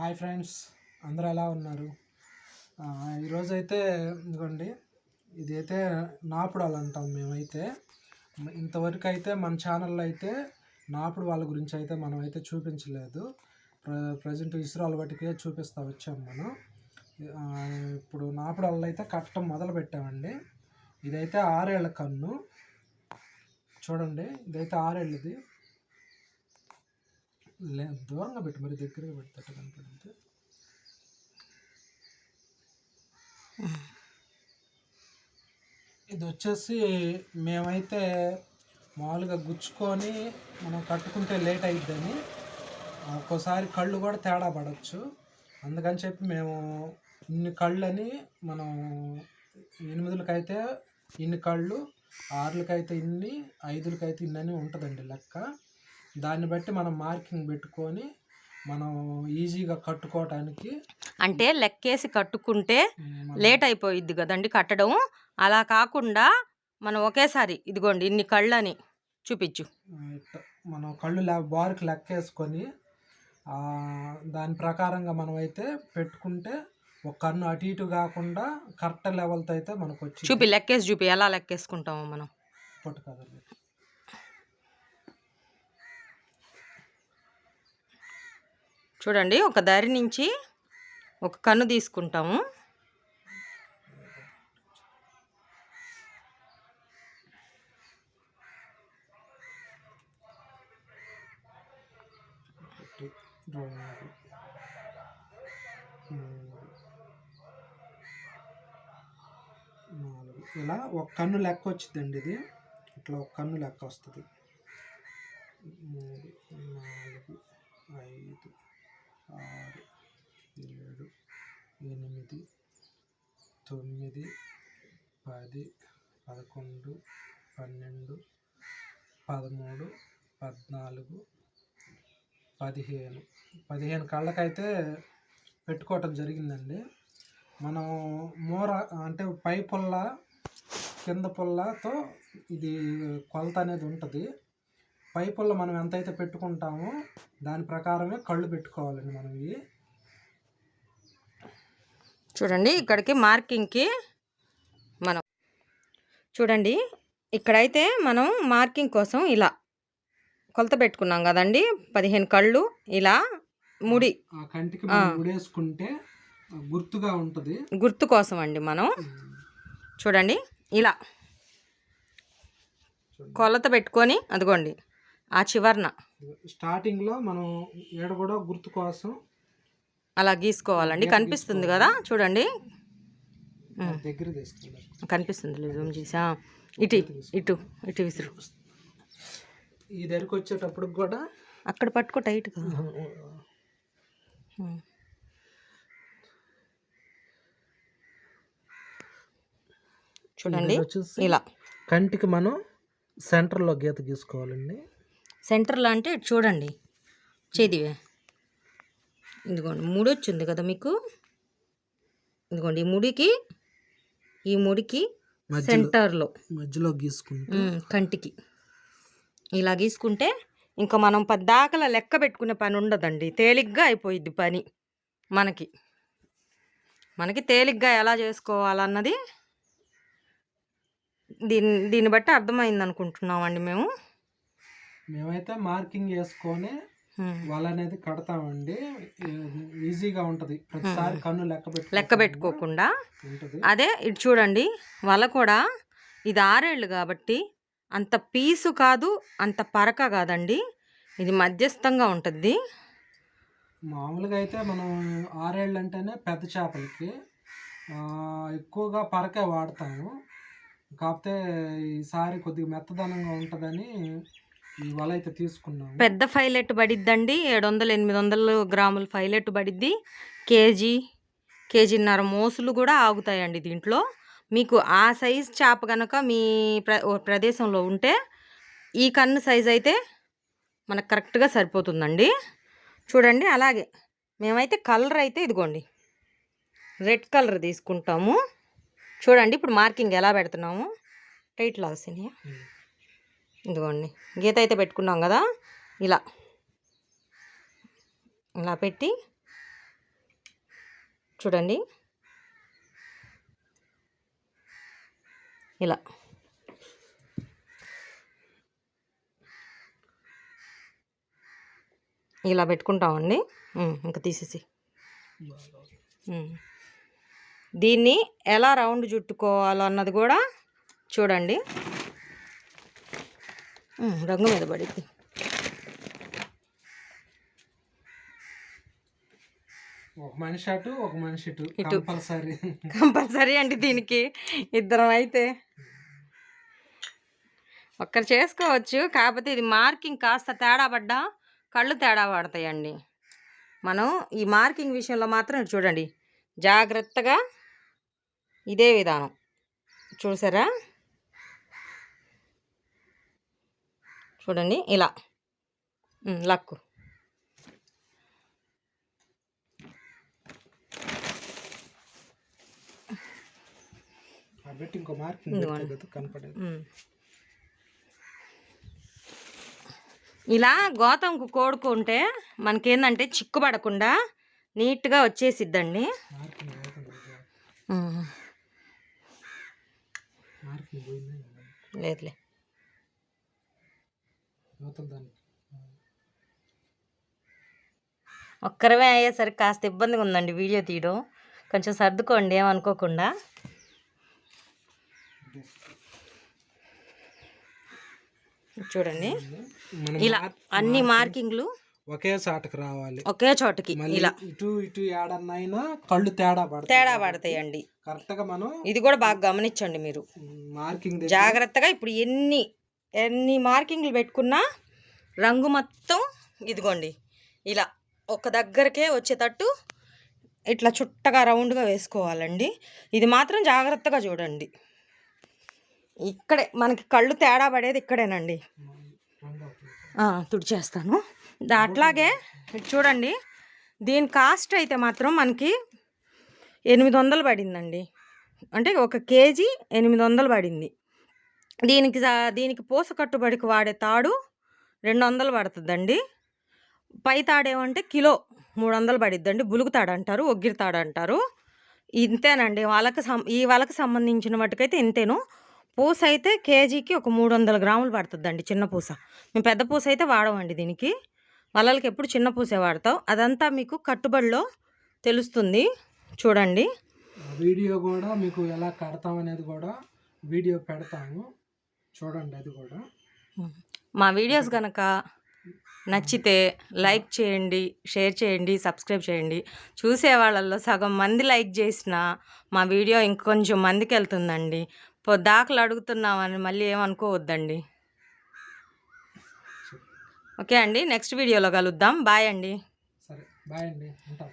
Hi friends అందరూ ఎలా ఉన్నారు? ఈరోజైతే ఈరోజు అయితే ఇదిగోండి ఇదైతే నాపుడాలు అంటాం మేమైతే. ఇంతవరకు అయితే మన ఛానల్లో అయితే నాపుడు వాళ్ళ గురించి అయితే మనం అయితే చూపించలేదు. ప్ర ప్రజెంట్ ఇస్రోల బట్టికే చూపిస్తా వచ్చాం మనం. ఇప్పుడు నాపుడాలు అయితే కట్టడం మొదలు పెట్టామండి ఇదైతే ఆరేళ్ళ కన్ను. చూడండి ఇదైతే ఆరేళ్ళది. లే దూరంగా పెట్టు మరి దగ్గరగా పెడతాట కనపడితే ఇది వచ్చేసి మేమైతే మామూలుగా గుచ్చుకొని మనం కట్టుకుంటే లేట్ అయిద్దని ఒక్కోసారి కళ్ళు కూడా తేడా పడవచ్చు అందుకని చెప్పి మేము ఇన్ని కళ్ళని మనం ఎనిమిదిలకైతే ఇన్ని కళ్ళు ఆరులకైతే ఇన్ని ఐదులకైతే ఇన్ని ఉంటుందండి లెక్క. దాన్ని బట్టి మనం మార్కింగ్ పెట్టుకొని మనం ఈజీగా కట్టుకోవటానికి అంటే లెక్కేసి కట్టుకుంటే లేట్ అయిపోయిద్ది కదండి కట్టడం. అలా కాకుండా మనం ఒకేసారి ఇదిగోండి ఇన్ని కళ్ళని చూపించు. మనం కళ్ళు లే బార్కి లెక్కేసుకొని దాని ప్రకారంగా మనం అయితే పెట్టుకుంటే ఒక కన్ను అటు ఇటు కాకుండా కరెక్ట్ లెవెల్తో అయితే మనకు వచ్చి చూపి లెక్కేసి చూపి ఎలా లెక్కేసుకుంటామో మనం. పొట్టు చూడండి ఒక దారి నుంచి ఒక కన్ను తీసుకుంటాము. ఇలా ఒక కన్ను లెక్క వచ్చిందండి ఇది. ఇట్లా ఒక కన్ను లెక్క వస్తుంది. మూడు నాలుగు ఐదు ఆరు ఏడు ఎనిమిది తొమ్మిది పది పదకొండు పన్నెండు పదమూడు పద్నాలుగు పదిహేను. పదిహేను కళ్ళకైతే పెట్టుకోవటం జరిగిందండి. మనం మూర అంటే పై పుల్ల కింద పుల్లతో ఇది కొలత అనేది ఉంటుంది. పై పుల్ల మనం ఎంతైతే పెట్టుకుంటామో దాని ప్రకారమే కళ్ళు పెట్టుకోవాలండి మనం ఇవి. చూడండి ఇక్కడికి మార్కింగ్కి మనం చూడండి ఇక్కడైతే మనం మార్కింగ్ కోసం ఇలా కొలత పెట్టుకున్నాం కదండి. పదిహేను కళ్ళు ఇలా ముడి కంటికి ముడేసుకుంటే గుర్తుగా ఉంటుంది. గుర్తు కోసం అండి మనం. చూడండి ఇలా కొలత పెట్టుకొని అదిగోండి ఆ చివరన. స్టార్టింగ్లో మనం ఏడ కూడా గుర్తు కోసం అలా గీసుకోవాలండి. కనిపిస్తుంది కదా? చూడండి. దగ్గర కనిపిస్తుంది జూమ్ చేసా. ఇటు ఇటు ఇటు విసురు. ఈ దగ్గరికి వచ్చేటప్పుడు కూడా అక్కడ పట్టుకో ఉమ్. చూడండి ఇలా. కంటికి మనం సెంటర్లో గీత గీసుకోవాలండి. సెంటర్లో అంటే చూడండి. చేదివే ఇదిగోండి ముడి వచ్చింది కదా మీకు? ఇదిగోండి ఈ ముడికి ఈ ముడికి సెంటర్లో. మధ్యలో గీసుకుంటే? కంటికి. ఇలా గీసుకుంటే ఇంకా మనం పద్దాకల లెక్క పెట్టుకునే పని ఉండదండి. తేలిగ్గా అయిపోయిద్ది పని మనకి. మనకి తేలిగ్గా ఎలా చేసుకోవాలన్నది దీన్ని దీన్ని బట్టి అర్థమైంది అనుకుంటున్నామండి మేము. మేమైతే మార్కింగ్ వేసుకొని. వల అనేది కడతామండి. ఈజీగా ఉంటది. ప్రతిసారి కన్ను లెక్క లెక్క పెట్టుకోకుండా. అదే ఇటు చూడండి వల కూడా ఇది ఆరేళ్ళు కాబట్టి అంత పీసు కాదు అంత పరక కాదండి. ఇది మధ్యస్థంగా ఉంటుంది. మామూలుగా అయితే మనం ఆరేళ్ళు అంటేనే పెద్ద చేపలకి ఎక్కువగా పరకే వాడతాము. కాకపోతే ఈసారి కొద్దిగా మెత్తదనంగా ఉంటుందని అయితే తీసుకున్నాము. పెద్ద ఫైలెట్ పడిద్దండి. ఏడు వందలు ఎనిమిది వందలు గ్రాముల ఫైలెట్ పడిద్ది. కేజీ కేజీన్నర మోసులు కూడా ఆగుతాయండి దీంట్లో. మీకు ఆ సైజ్ చేప కనుక మీ ప్ర ప్రదేశంలో ఉంటే ఈ కన్ను సైజ్ అయితే మనకు కరెక్ట్గా సరిపోతుందండి. చూడండి అలాగే. మేమైతే కలర్ అయితే ఇదిగోండి. రెడ్ కలర్ తీసుకుంటాము. చూడండి ఇప్పుడు మార్కింగ్ ఎలా పెడుతున్నాము. టైట్ లాగసినాయి ఉమ్. ఇదిగోండి. గీత అయితే పెట్టుకున్నాం కదా? ఇలా. ఇలా పెట్టి చూడండి. ఇలా. ఇలా పెట్టుకుంటామండి. ఇంకా తీసేసి. దీన్ని ఎలా రౌండ్ చుట్టుకోవాలో అన్నది కూడా చూడండి. రంగు మీద పడింది. ఒక మనిషి అటు ఒక మనిషి ఇటు. ఇటు. కంపల్సరీ. కంపల్సరీ అండి దీనికి. ఇద్దరం అయితే ఒక్కరు చేసుకోవచ్చు కాకపోతే ఇది మార్కింగ్ కాస్త తేడా పడ్డా కళ్ళు తేడా పడతాయండి. మనం ఈ మార్కింగ్ విషయంలో మాత్రం చూడండి. జాగ్రత్తగా ఇదే విధానం. చూసారా? చూడండి ఇలా. లక్కు. ఇంకో. ఇలా గోతంకు కోడుకుంటే మనకేందంటే చిక్కుపడకుండా నీట్గా వచ్చేసిద్దండి. లేదులే. యువతల దానికి. ఒక్కరమే అయ్యేసరికి కాస్త ఇబ్బందిగా ఉందండి వీడియో తీయడం. కొంచెం సర్దుకోండి ఏమనుకోకుండా. చూడండి. ఇలా అన్ని మార్కింగ్లు. ఒకే చాటకు రావాలి. ఒకే చోటకి ఇలా. ఇటు ఇటు ఏడన్నైనా కళ్ళు తేడా పడతాయి తేడా పడతాయండి. కరెక్ట్గా మనం ఇది కూడా బాగా గమనించండి మీరు. మార్కింగ్ జాగ్రత్తగా ఇప్పుడు ఎన్ని ఎన్ని మార్కింగ్లు పెట్టుకున్నా రంగు మొత్తం ఇదిగోండి ఇలా ఒక దగ్గరకే వచ్చేటట్టు ఇట్లా చుట్టగా రౌండ్గా వేసుకోవాలండి. ఇది మాత్రం జాగ్రత్తగా చూడండి. ఇక్కడే మనకి కళ్ళు తేడా పడేది ఇక్కడేనండి. తుడిచేస్తాను. అట్లాగే చూడండి దీని కాస్ట్ అయితే మాత్రం మనకి ఎనిమిది వందలు పడిందండి. అంటే ఒక కేజీ ఎనిమిది వందలు పడింది. దీనికి దీనికి పూస కట్టుబడికి వాడే తాడు రెండు వందలు పడుతుందండి. పై తాడేమంటే కిలో మూడు వందలు పడిద్దండి. బులుగు తాడు అంటారు ఒగ్గిరి తాడు అంటారు ఇంతేనండి. వాళ్ళకి సం ఈ వాళ్ళకి సంబంధించిన మటుకైతే ఇంతేను. పూస అయితే కేజీకి ఒక మూడు వందల గ్రాములు పడుతుందండి చిన్న పూస. మేము పెద్ద పూస అయితే వాడమండి దీనికి. వలలకి ఎప్పుడు చిన్న పూసే వాడతాం. అదంతా మీకు కట్టుబడిలో తెలుస్తుంది. చూడండి. వీడియో కూడా మీకు ఎలా కడతాం అనేది కూడా వీడియో పెడతాము చూడండి అది కూడా. మా వీడియోస్ కనుక నచ్చితే లైక్ చేయండి షేర్ చేయండి సబ్స్క్రైబ్ చేయండి. చూసే వాళ్ళల్లో సగం మంది లైక్ చేసిన మా వీడియో ఇంకొంచెం మందికి వెళ్తుందండి. పొద్దాకలు అడుగుతున్నామని మళ్ళీ ఏమనుకోవద్దండి. ఓకే అండి నెక్స్ట్ వీడియోలో కలుద్దాం. బాయ్ అండి. సరే బాయ్ అండి. ఉంటాం